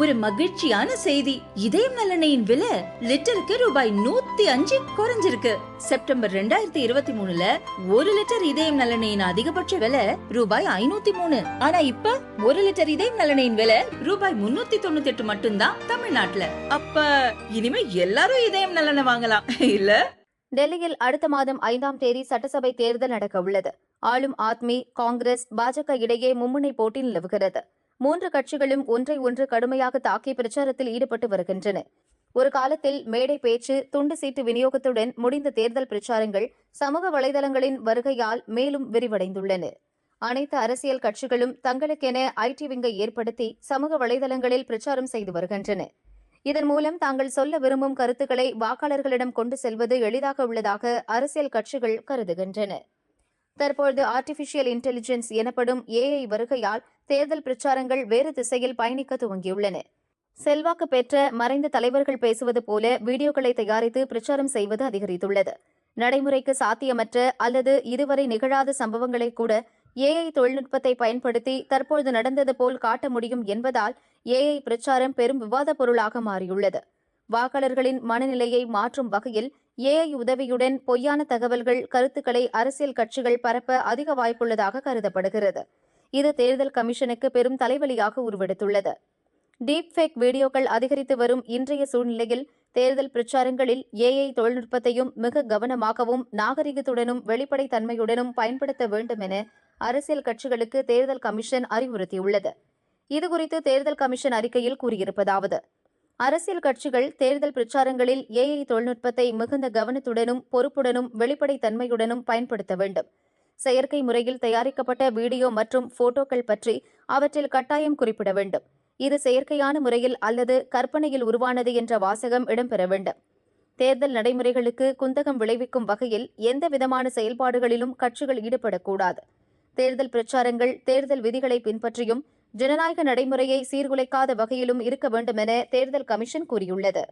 ஒரு மகிழ்ச்சியான செய்தி. இதயம் நலனையின் விலை லிட்டருக்கு ரூபாய் நூத்தி அஞ்சு குறைஞ்சிருக்கு. செப்டம்பர் ரெண்டாயிரத்தி இருபத்தி மூணுல ஒரு லிட்டர் இதயம் நலனையின் அதிகபட்ச விலை ரூபாய் ஐநூத்தி மூணு. ஆனா இப்ப ஒரு லிட்டர் இதயம் நலனையின் விலை ரூபாய் முன்னூத்தி தொண்ணூத்தி எட்டு மட்டும்தான் தமிழ்நாட்டுல. அப்ப இனிமே எல்லாரும் இதயம் நலனை வாங்கலாம் இல்ல? டெல்லியில் அடுத்த மாதம் ஐந்தாம் தேதி சட்டசபை தேர்தல் நடக்க உள்ளது ஆளும் ஆத்மி காங்கிரஸ் பாஜக இடையே மும்முனை போட்டி நிலவுகிறது. மூன்று கட்சிகளும் ஒன்றை ஒன்று கடுமையாக தாக்கி பிரச்சாரத்தில் ஈடுபட்டு வருகின்றன. ஒரு காலத்தில் மேடை பேச்சு துண்டு சீட்டு விநியோகத்துடன் முடிந்த தேர்தல் பிரச்சாரங்கள் சமூக வலைதளங்களின் வருகையால் மேலும் விரிவடைந்துள்ளன. அனைத்து அரசியல் கட்சிகளும் தங்களுக்கென ஐடி விங்கை ஏற்படுத்தி சமூக வலைதளங்களில் பிரச்சாரம் செய்து வருகின்றன. இதன் மூலம் தாங்கள் சொல்ல விரும்பும் கருத்துக்களை வாக்காளர்களிடம் கொண்டு செல்வது எளிதாக உள்ளதாக அரசியல் கட்சிகள் கருதுகின்றன. தற்பொழுது ஆர்டிபிஷியல் இன்டெலிஜென்ஸ் எனப்படும் ஏஐ வருகையால் தேர்தல் பிரச்சாரங்கள் வேறு திசையில் பயணிக்க துவங்கியுள்ளன. செல்வாக்கு பெற்ற மறைந்த தலைவர்கள் பேசுவது போல வீடியோக்களை தயாரித்து பிரச்சாரம் செய்வது அதிகரித்துள்ளது. நடைமுறைக்கு சாத்தியமற்ற அல்லது இதுவரை நிகழாத சம்பவங்களை கூட ஏஐ தொழில்நுட்பத்தை பயன்படுத்தி தற்பொழுது நடந்தது போல் காட்ட முடியும் என்பதால் ஏஐ பிரச்சாரம் பெரும் விவாதப் பொருளாக மாறியுள்ளது. வாக்காளர்களின் மனநிலையை மாற்றும் வகையில் ஏஐ உதவியுடன் பொய்யான தகவல்கள் கருத்துக்களை அரசியல் கட்சிகள் பரப்ப அதிக வாய்ப்புள்ளதாக கருதப்படுகிறது. இது தேர்தல் கமிஷனுக்கு பெரும் தலைவலியாக உருவெடுத்துள்ளது. டீப் ஃபேக் வீடியோக்கள் அதிகரித்து வரும் இன்றைய சூழ்நிலையில் தேர்தல் பிரச்சாரங்களில் ஏஐ தொழில்நுட்பத்தையும் மிக கவனமாகவும் நாகரிகத்துடனும் வெளிப்படைத்தன்மையுடனும் பயன்படுத்த வேண்டும் என அரசியல் கட்சிகளுக்கு தேர்தல் கமிஷன் அறிவுறுத்தியுள்ளது. இதுகுறித்து தேர்தல் கமிஷன் அறிக்கையில் கூறியிருப்பதாவது அரசியல் கட்சிகள் தேர்தல் பிரச்சாரங்களில் ஏஐ தொழில்நுட்பத்தை மிகுந்த கவனத்துடனும் பொறுப்புடனும் வெளிப்படைத்தன்மையுடனும் பயன்படுத்த வேண்டும். செயற்கை முறையில் தயாரிக்கப்பட்ட வீடியோ மற்றும் போட்டோக்கள் பற்றி அவற்றில் கட்டாயம் குறிப்பிட வேண்டும். இது செயற்கையான முறையில் அல்லது கற்பனையில் உருவானது என்ற வாசகம் இடம்பெற வேண்டும். தேர்தல் நடைமுறைகளுக்கு குந்தகம் விளைவிக்கும் வகையில் எந்த விதமான செயல்பாடுகளிலும் கட்சிகள் ஈடுபடக்கூடாது. தேர்தல் பிரச்சாரங்கள் தேர்தல் விதிகளை பின்பற்றியும் ஜனநாயக நடைமுறையை சீர்குலைக்காத வகையிலும் இருக்க வேண்டும் என தேர்தல் கமிஷன் கூறியுள்ளது.